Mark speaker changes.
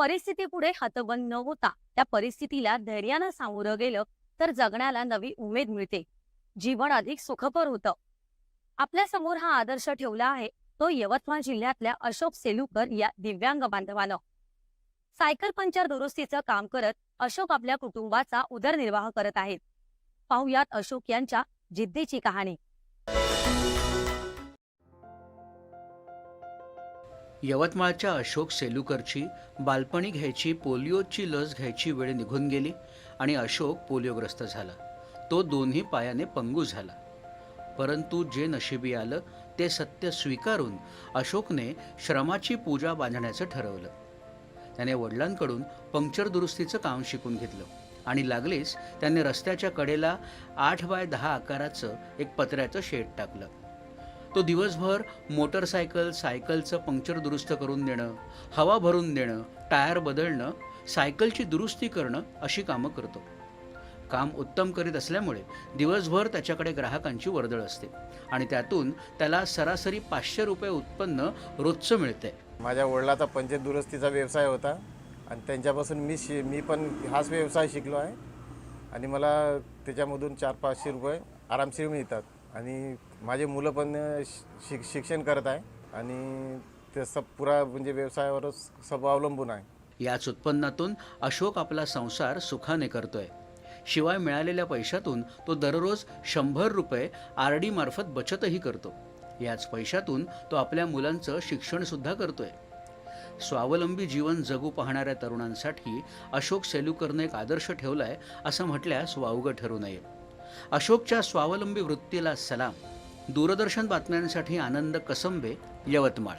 Speaker 1: परिस्थितीपुढे हतबंद न होता त्या परिस्थितीला धैर्यानं सामोरं गेलं तर जगण्याला नवी उमेद मिळते. जीवन अधिक सुखकर होतं. आपल्यासमोर हा आदर्श ठेवला आहे तो यवतमाळ जिल्ह्यातल्या अशोक सेलुकर या दिव्यांग बांधवानं. सायकल पंचर दुरुस्तीचं काम करत अशोक आपल्या कुटुंबाचा उदरनिर्वाह करत आहेत. पाहुयात अशोक यांच्या जिद्दीची कहाणी.
Speaker 2: यवतमाळच्या अशोक सेलुकरची बालपणी घ्यायची पोलिओची लस घ्यायची वेळ निघून गेली आणि अशोक पोलिओग्रस्त झाला. तो दोन्ही पायाने पंगू झाला. परंतु जे नशिबी आलं ते सत्य स्वीकारून अशोकने श्रमाची पूजा बांधण्याचं ठरवलं. त्याने वडिलांकडून पंक्चर दुरुस्तीचं काम शिकून घेतलं आणि लागलीच त्याने रस्त्याच्या कडेला आठ बाय दहा आकाराचं एक पत्र्याचं शेड टाकलं. तो दिवसभर मोटरसायकल सायकलचं पंक्चर दुरुस्त करून देणं हवा भरून देणं टायर बदलणं सायकलची दुरुस्ती करणं अशी कामं करतो. काम उत्तम करीत असल्यामुळे दिवसभर त्याच्याकडे ग्राहकांची वर्दळ असते आणि त्यातून त्याला सरासरी पाचशे रुपये उत्पन्न रोजचं मिळते.
Speaker 3: माझ्या वडिलाचा पंचायत दुरुस्तीचा व्यवसाय होता आणि त्यांच्यापासून मी शि मी पण हाच व्यवसाय शिकलो आहे आणि मला त्याच्यामधून चार पाचशे रुपये आरामशीर मिळतात. आणि माझे मुलं पण शिक शिक्षण करत आहे आणि ते सब पुरा म्हणजे व्यवसायावरच सब अवलंबून आहे.
Speaker 2: याच उत्पन्नातून अशोक आपला संसार सुखाने करतोय. शिवाय मिळालेल्या पैशातून तो दररोज शंभर रुपये आर डी मार्फत बचतही करतो. याच पैशातून तो आपल्या मुलांचं शिक्षण सुद्धा करतोय. स्वावलंबी जीवन जगू पाहणाऱ्या तरुणांसाठी अशोक सेलुकरने एक आदर्श ठेवलाय असं म्हटल्यास वावगं ठरू नये. अशोकच्या स्वावलंबी वृत्तीला सलाम. दूरदर्शन बातम्यांसाठी आनंद कसंबे यवतमाळ.